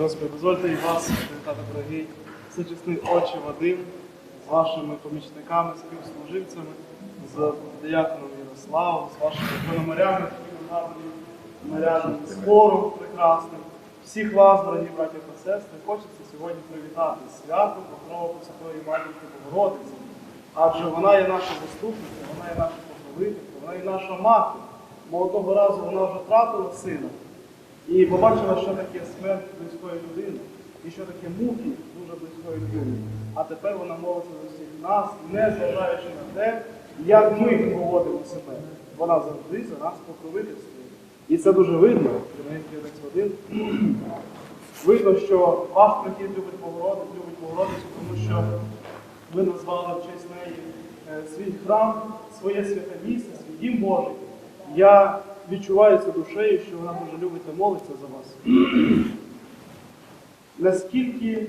Господи, дозвольте і вас, привітати, дорогий, всечесний отче Вадим, з вашими помічниками, співслуживцями, з дияконом Ярославом, з вашими пономарями, з хором прекрасним. Всіх вас, дорогі браті та сестри, хочеться сьогодні привітати з святом Покрова Святої Матінки Богородиці. Адже вона є наша заступниця, вона є наша покровителька, вона є наша мати. Бо одного разу вона вже втратила сина. І побачила, що таке смерть близької людини, і що таке муки дуже близької людини. А тепер вона молиться за всіх нас, не зважаючи на те, як ми поводимо себе. Вона завжди за нас покровительствує. І це дуже видно, Видно, що ваш прихід любить Богородицю, любить Богородицю, тому що ви назвали в честь неї е, свій храм, своє святе місце, свій дім Божий. Я відчуваю це душею, що вона дуже любить та молиться за вас. Наскільки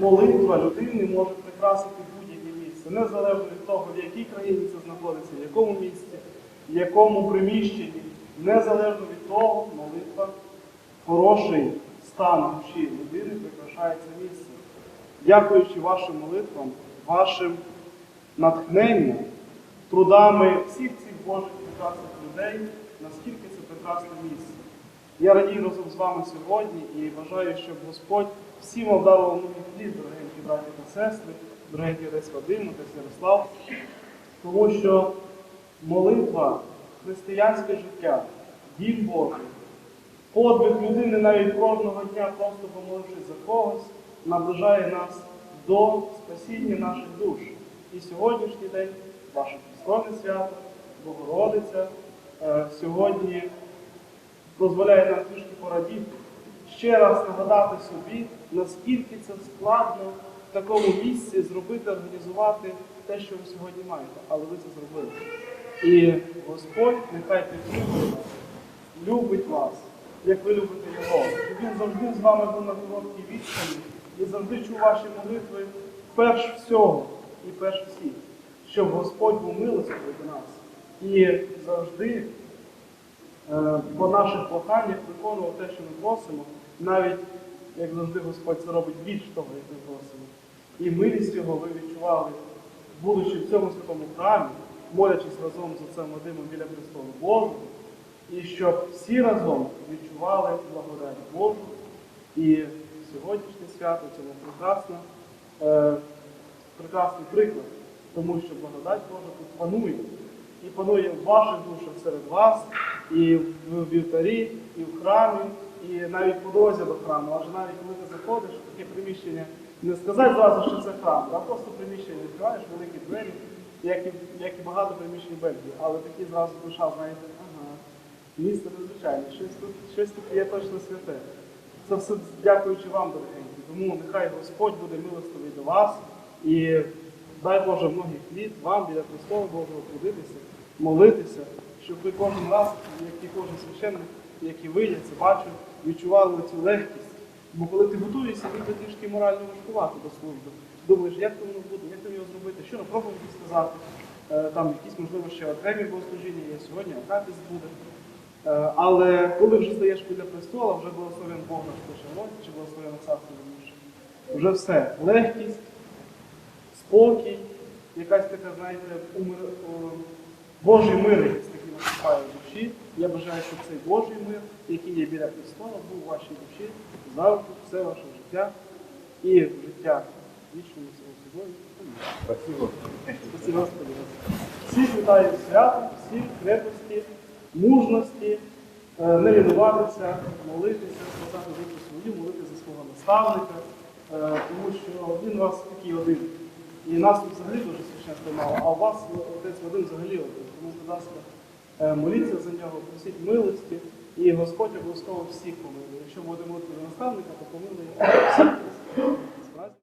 молитва людини може прикрасити будь-яке місце, незалежно від того, в якій країні це знаходиться, в якому місці, в якому приміщенні, незалежно від того, молитва, хороший стан душі людини прикрашає це місце. Дякуючи вашим молитвам, вашим натхненням, трудами всіх цих Божих прекрасних людей, наскільки це прекрасне місце. Я радію разом з вами сьогодні і бажаю, щоб Господь всім обдав новий хліб, дорогенькі браті та сестри, дорогенький отець Вадим, отець Ярослав, тому що молитва, християнське життя, дім Божий, подвиг людини навіть кожного дня, просто помолившись за когось, наближає нас до спасіння наших душ. І сьогоднішній день, ваше Христове свято, Богородиця, е, сьогодні дозволяє нам трішки порадіти, ще раз нагадати собі, наскільки це складно в такому місці зробити, організувати те, що ви сьогодні маєте, але ви це зробили. І Господь нехай підтримує вас, любить вас, як ви любите Його. Щоб Він завжди з вами був на короткій відстані і завжди чув ваші молитви перш всього і перш всіх, щоб Господь був милостивий до нас і завжди е, по наших проханнях виконував те, що ми просимо, навіть як завжди Господь це робить більш того, як ми просимо. І милість його ви відчували, будучи в цьому святому храмі, молячись разом з отцем Вадимом біля престолу Божого, і щоб всі разом відчували благодать Божу. І сьогоднішнє свято цьому прекрасно, е, прекрасний приклад, тому що благодать Божа тут панує. І панує в ваших душах серед вас, і в вівтарі, і в храмі, і навіть по дорозі до храму. Адже навіть коли ти заходиш таке приміщення, не сказати зразу, що це храм, а просто приміщення відкриваєш великі двері, як і, як і багато приміщень Бельгії. Але такі зразу душа, знаєте, ага, місце незвичайне, щось тут, щось тут є точно святе. Це все дякуючи вам, дорогенькі. Тому нехай Господь буде милостивий до вас і дай Боже многих літ вам біля Христова Божого трудитися, молитися, щоб ви кожен раз, як і кожен священник, який вийде, це бачив, відчували цю легкість. Бо коли ти готуєшся, ніби трішки морально важкувати до служби. Думаєш, як то воно буде, як то його зробити, що на проповіді сказати. Е, Там якісь, можливо, ще окремі богослужіння є сьогодні, акатіс буде. Е, Але коли вже стаєш біля престола, вже благословен Бог наш пише чи благословен царство Боже. Вже все. Легкість, спокій, якась така, знаєте, умир, о, Божий мир якийсь такий наступає в душі. Я бажаю, щоб цей Божий мир, який є біля престола, був у вашій душі завжди все ваше життя і життя вічному собою. Амінь. Спасибо. Спасибо, Господи. Всіх вітаю святом, всіх крепості, мужності, е, не лінуватися, молитися, сказати свою, молити за свого наставника, е, тому що він у вас такий один. І нас тут взагалі дуже священство мало, а у вас отець Вадим взагалі один. Тому, будь ласка, е, моліться за нього, просіть милості, і Господь обов'язково всіх помилує. Якщо будемо наставника, то помилує всіх.